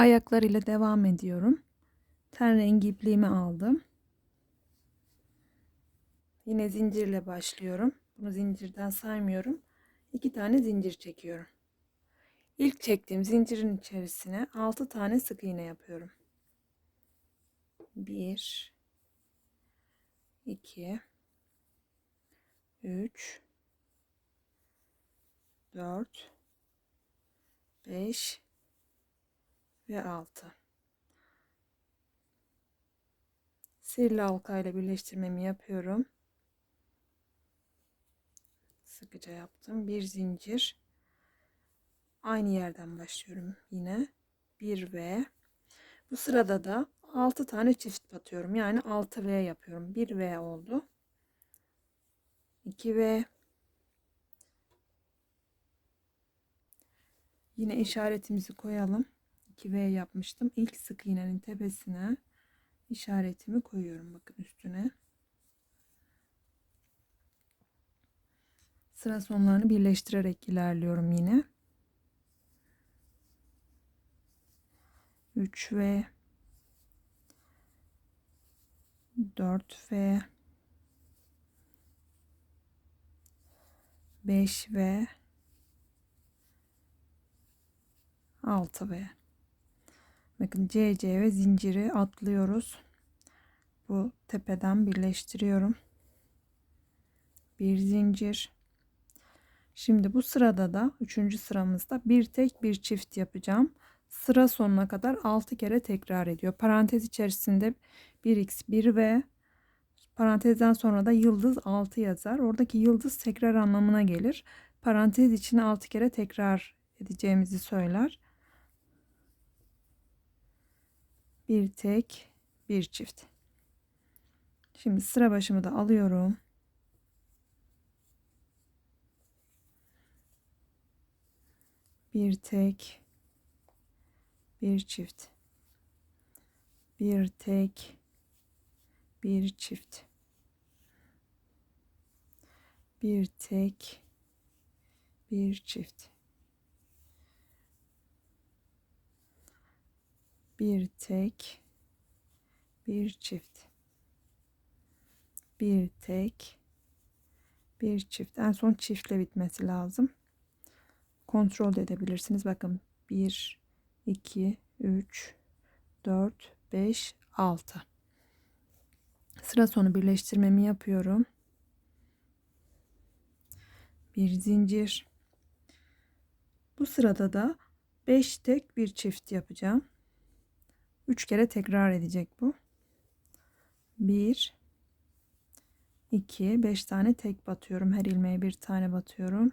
Ayaklar ile devam ediyorum. Ten rengi ipliğimi aldım. Yine zincirle başlıyorum. Bunu zincirden saymıyorum. İki tane zincir çekiyorum. İlk çektiğim zincirin içerisine 6 tane sık iğne yapıyorum. 1 2 3 4 5 ve 6 sihirli halka ile birleştirmemi yapıyorum. Sıkıca yaptım. Bir zincir. Aynı yerden başlıyorum yine. 1 v. Bu sırada da 6 tane çift batıyorum yani 6 v yapıyorum. 1 v oldu. 2 v. Yine işaretimizi koyalım. 2V yapmıştım. İlk sık iğnenin tepesine işaretimi koyuyorum. Bakın üstüne. Sıra sonlarını birleştirerek ilerliyorum yine. 3V 4V 5V 6 ve bakın CC ve zinciri atlıyoruz. Bu tepeden birleştiriyorum. Bir zincir. Şimdi bu sırada da üçüncü sıramızda bir tek bir çift yapacağım. Sıra sonuna kadar 6 kere tekrar ediyor. Parantez içerisinde 1x 1 ve parantezden sonra da yıldız 6 yazar. Oradaki yıldız tekrar anlamına gelir. Parantez içine 6 kere tekrar edeceğimizi söyler. Bir tek bir çift. Şimdi sıra başımı da alıyorum. Bir tek bir çift. Bir tek bir çift. Bir tek bir çift bir tek bir çift. Bir tek bir çift. En son çiftle bitmesi lazım. Kontrol edebilirsiniz. Bakın 1 2 3 4 5 6 sıra sonu birleştirmemi yapıyorum. Bir zincir. Bu sırada da 5 tek bir çift yapacağım 3 kere tekrar edecek bu. 1 2 5 tane tek batıyorum. Her ilmeğe bir tane batıyorum.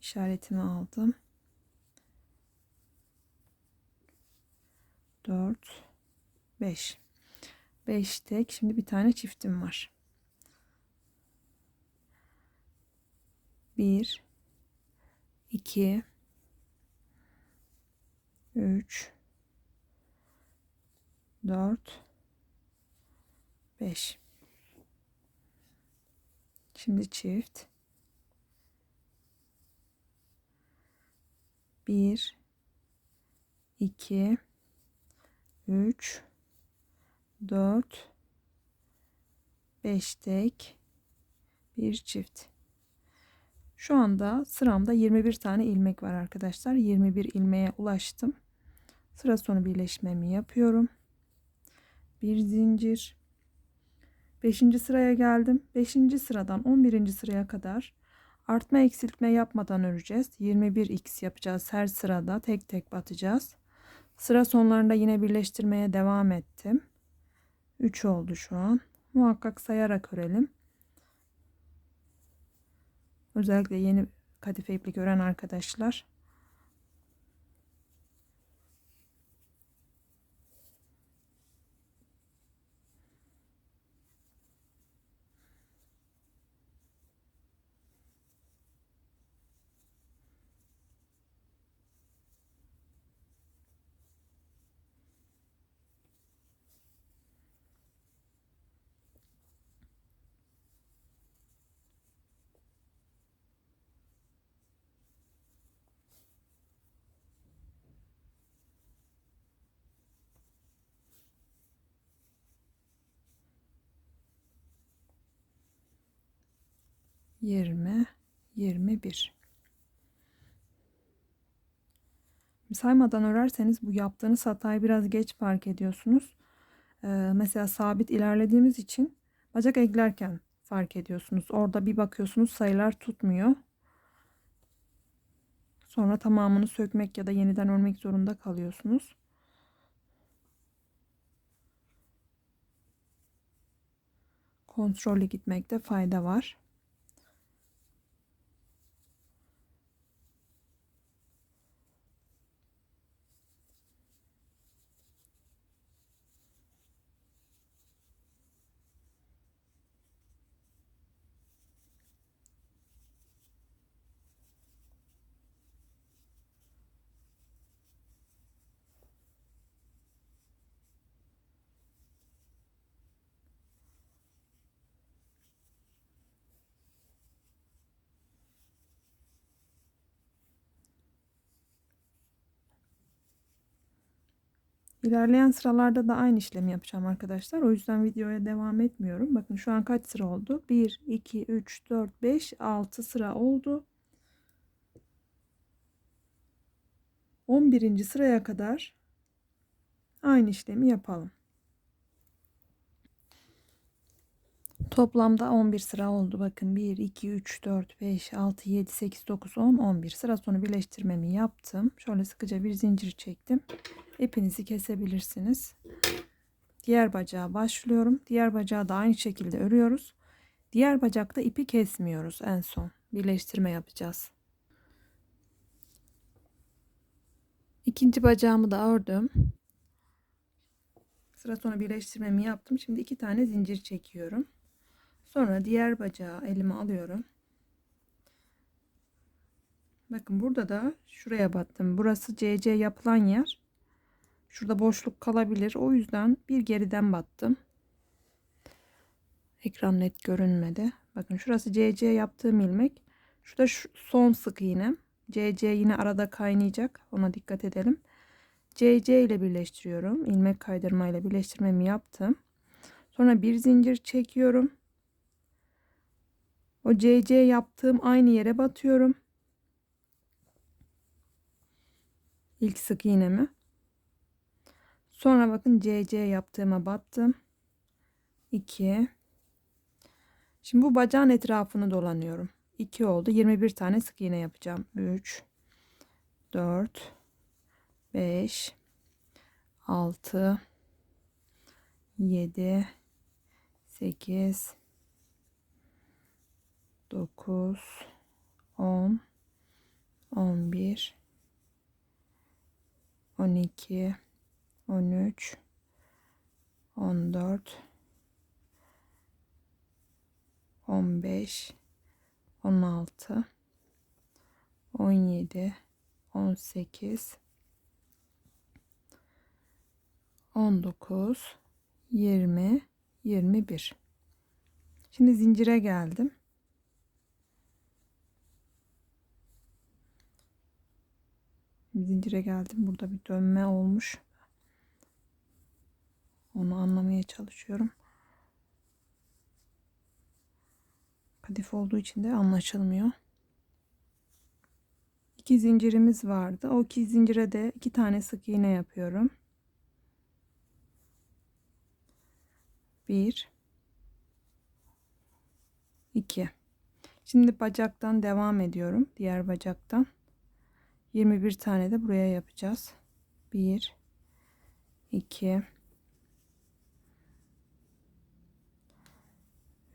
İşaretimi aldım. 4 5 5 tek. Şimdi bir tane çiftim var. 1 2 3 4 5 Şimdi çift. 1 2 3 4 5 tek. Bir çift. Şu anda sıramda 21 tane ilmek var arkadaşlar. 21 ilmeğe ulaştım sıra sonu birleşmemi yapıyorum. Bir zincir. 5. sıraya geldim. 5. sıradan 11. sıraya kadar artma eksiltme yapmadan öreceğiz. 21x yapacağız. Her sırada tek tek batacağız. Sıra sonlarında yine birleştirmeye devam ettim. 3 oldu şu an. Muhakkak sayarak örelim. Özellikle yeni kadife iplik ören arkadaşlar 20 21 saymadan örerseniz bu yaptığınız hatayı biraz geç fark ediyorsunuz. Ee, mesela sabit ilerlediğimiz için bacak eklerken fark ediyorsunuz. Orada bir bakıyorsunuz sayılar tutmuyor. Sonra tamamını sökmek ya da yeniden örmek zorunda kalıyorsunuz. Kontrollü gitmekte fayda var. İlerleyen sıralarda da aynı işlemi yapacağım arkadaşlar. O yüzden videoya devam etmiyorum. Bakın şu an kaç sıra oldu? 1, 2, 3, 4, 5, 6 sıra oldu. 11. sıraya kadar aynı işlemi yapalım. Toplamda 11 sıra oldu. Bakın 1, 2, 3, 4, 5, 6, 7, 8, 9, 10, 11. Sıra sonu birleştirmemi yaptım. Şöyle sıkıca bir zincir çektim. İpinizi kesebilirsiniz. Diğer bacağa başlıyorum. Diğer bacağı da aynı şekilde örüyoruz. Diğer bacakta ipi kesmiyoruz en son. Birleştirme yapacağız. İkinci bacağımı da ördüm. Sıra sonra birleştirmemi yaptım. Şimdi iki tane zincir çekiyorum. Sonra diğer bacağı elime alıyorum. Bakın burada da şuraya battım. Burası CC yapılan yer. Şurada boşluk kalabilir. O yüzden bir geriden battım. Ekran net görünmedi. Bakın şurası CC yaptığım ilmek. Şurada şu son sık iğnem. CC yine arada kaynayacak. Ona dikkat edelim. CC ile birleştiriyorum. İlmek kaydırma ile birleştirmemi yaptım. Sonra bir zincir çekiyorum. O CC yaptığım aynı yere batıyorum. İlk sık iğnemi. Sonra bakın CC yaptığıma battım. 2 Şimdi bu bacağın etrafını dolanıyorum. 2 oldu. 21 tane sık iğne yapacağım. 3 4 5 6 7 8 9 10 11 12 13 14 15 16 17 18 19 20 21 Şimdi zincire geldim. Zincire geldim. Burada bir dönme olmuş. Onu anlamaya çalışıyorum. Kadif olduğu için de anlaşılmıyor. İki zincirimiz vardı. O iki zincire de iki tane sık iğne yapıyorum. Bir, iki. Şimdi bacaktan devam ediyorum. Diğer bacaktan. 21 tane de buraya yapacağız. 1 2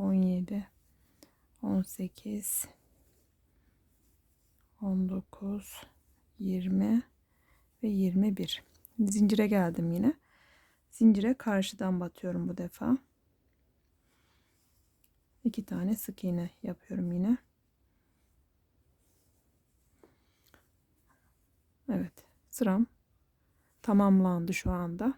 17 18 19 20 ve 21 zincire geldim yine zincire karşıdan batıyorum bu defa iki tane sık iğne yapıyorum yine. Evet sıram tamamlandı şu anda.